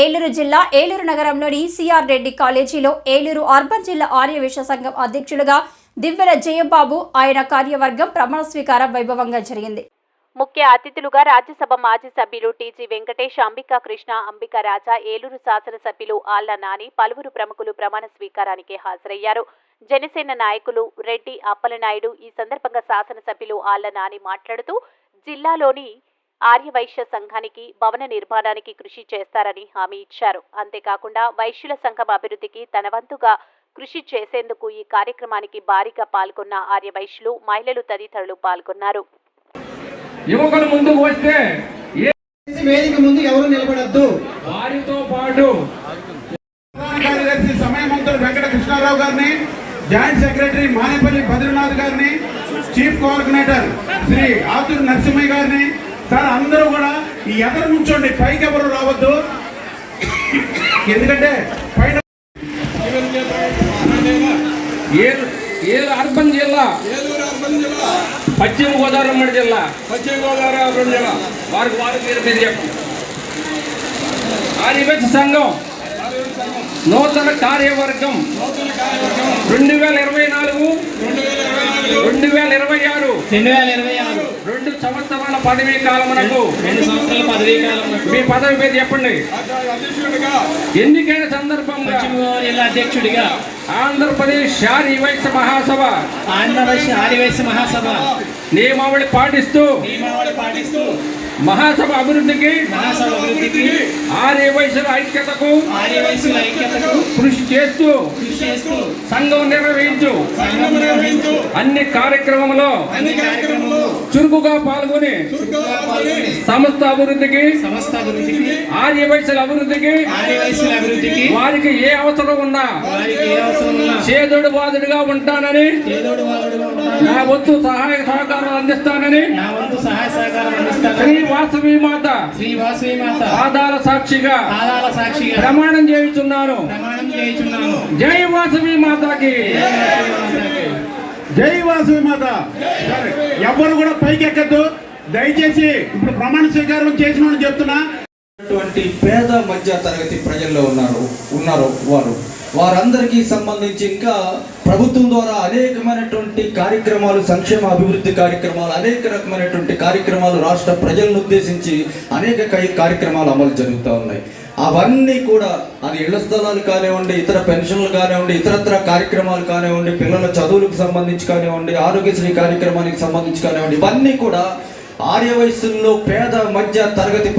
ఏలూరు జిల్లా ఏలూరు నగరంలోని సిఆర్ రెడ్డి కాలేజీలో ఏలూరు అర్బన్ జిల్లా ఆర్య విశ్వ సంఘం అధ్యక్షులుగా దివ్వెల జయబాబు ఆయన కార్యవర్గం ప్రమాణ స్వీకారం వైభవంగా జరిగింది. ముఖ్య అతిథులుగా రాజ్యసభ మాజీ సభ్యులు టీజీ వెంకటేష్ అంబికా కృష్ణ అంబికా రాజా ఏలూరు శాసనసభ్యులు ఆళ్ళ నాని పలువురు ప్రముఖులు ప్రమాణ స్వీకారానికి హాజరయ్యారు. జనసేన నాయకులు రెడ్డి అప్పలనాయుడు ఈ సందర్భంగా శాసనసభ్యులు ఆళ్ళ నాని మాట్లాడుతూ జిల్లాలోని ఆర్యవైశ్య సంఘానికి భవన నిర్మాణానికి కృషి చేస్తారని హామీ ఇచ్చారు. అంతేకాకుండా వైశ్యుల సంఘం అభివృద్ధికి తన వంతుగా కృషి చేసేందుకు ఈ కార్యక్రమానికి భారీగా పాల్గొన్న ఆర్యవైశ్యులు మహిళలు తదితరులు పాల్గొన్నారు. యువకులు ముందుకు వస్తే ఏ వేదిక ముందు ఎవరు నిలబడద్దు. వారితో పాటు ప్రధాన కార్యదర్శి సమయమంతుడు వెంకట కృష్ణారావు గారిని జాయింట్ సెక్రటరీ మానేపల్లి బద్రీనాథ్ గారిని చీఫ్ కోఆర్డినేటర్ శ్రీ ఆతురు నరసింహయ్య గారిని సార్ అందరూ కూడా ఈ ఎదరు నుంచోండి. పైకి ఎవరు రావద్దు. ఎందుకంటే పైన ఏలు ఏలు అర్బన్ జిల్లా. పశ్చిమ గోదావరి ఉమ్మడి జిల్లా. పశ్చిమ గోదావరి అర్బన్ జిల్లా. వారికి వారి పేరు మీరు చెప్పండి. సంఘం నూతన కార్యవర్గం రెండు వేల ఇరవై నాలుగు. రెండు వేల ఇరవై ఆరు. రెండు వేల ఇరవై ఆరు. పదవీ కాలమునకు మీ పదవి పేరు చెప్పండి. ఎన్నికైన సందర్భంగా జిల్లా అధ్యక్షుడిగా ఆంధ్రప్రదేశ్ ఆర్యవైశ్య మహాసభ. ఆంధ్రప్రదేశ్ ఆదివాసీ మహాసభ నియమావళి పాటిస్తూ నియమావళి పాటిస్తూ మహాసభ అభివృద్ధికి మహాసభ అభివృద్ధికి ఆర్యవైశ్యుల ఐక్యతకు కృషి చేస్తూ కృషి చేస్తూ సంఘం నిర్వహించు. సంఘం నిర్వహించు. అన్ని కార్యక్రమంలో అన్ని కార్యక్రమంలో చురుకుగా పాల్గొని చురుకుగా పాల్గొని సంస్థ అభివృద్ధికి సంస్థ అభివృద్ధికి ఆర్యవైశ్యుల అభివృద్ధికి వారికి ఏ అవసరం ఉన్నా వారికి ఏ అవసరం ఉన్నా చేదోడు బాధుడుగా ఉంటానని ఏదోడు వాళ్ళుగా ఉంటాను నా వంతు సహాయ సహకారాలు అందిస్తానని నా వంతు సహాయ సహకారం అందిస్తాను శ్రీ వాసవి మాత. శ్రీ వాసవి మాత. పాదాల సాక్షిగా. పాదాల సాక్షిగా. ప్రమాణం చేయుచున్నాను. ప్రమాణం చేయుచున్నాను. జై వాసవి మాతాకి. జై వాసవి మాత. ఎవరు కూడా పైకి ఎక్కద్దు దయచేసి ఇప్పుడు ప్రమాణ స్వీకారం చేసిన చెప్తున్నా. అటువంటి పేద మధ్య తరగతి ప్రజల్లో ఉన్నారు ఉన్నారు వారు. వారందరికీ సంబంధించి ఇంకా ప్రభుత్వం ద్వారా అనేకమైనటువంటి కార్యక్రమాలు సంక్షేమ అభివృద్ధి కార్యక్రమాలు అనేక రకమైనటువంటి కార్యక్రమాలు రాష్ట్ర ప్రజలను ఉద్దేశించి అనేక కై- కార్యక్రమాలు అమలు జరుగుతూ ఉన్నాయి. అవన్నీ కూడా అది ఇళ్ళ స్థలాలు కానివ్వండి ఇతర పెన్షన్లు కానివ్వండి ఇతరత్ర కార్యక్రమాలు కానివ్వండి పిల్లల చదువులకు సంబంధించి కానివ్వండి ఆరోగ్యశ్రీ కార్యక్రమానికి సంబంధించి కానివ్వండి ఇవన్నీ కూడా ఆర్య వయస్సుల్లో పేద మధ్య తరగతి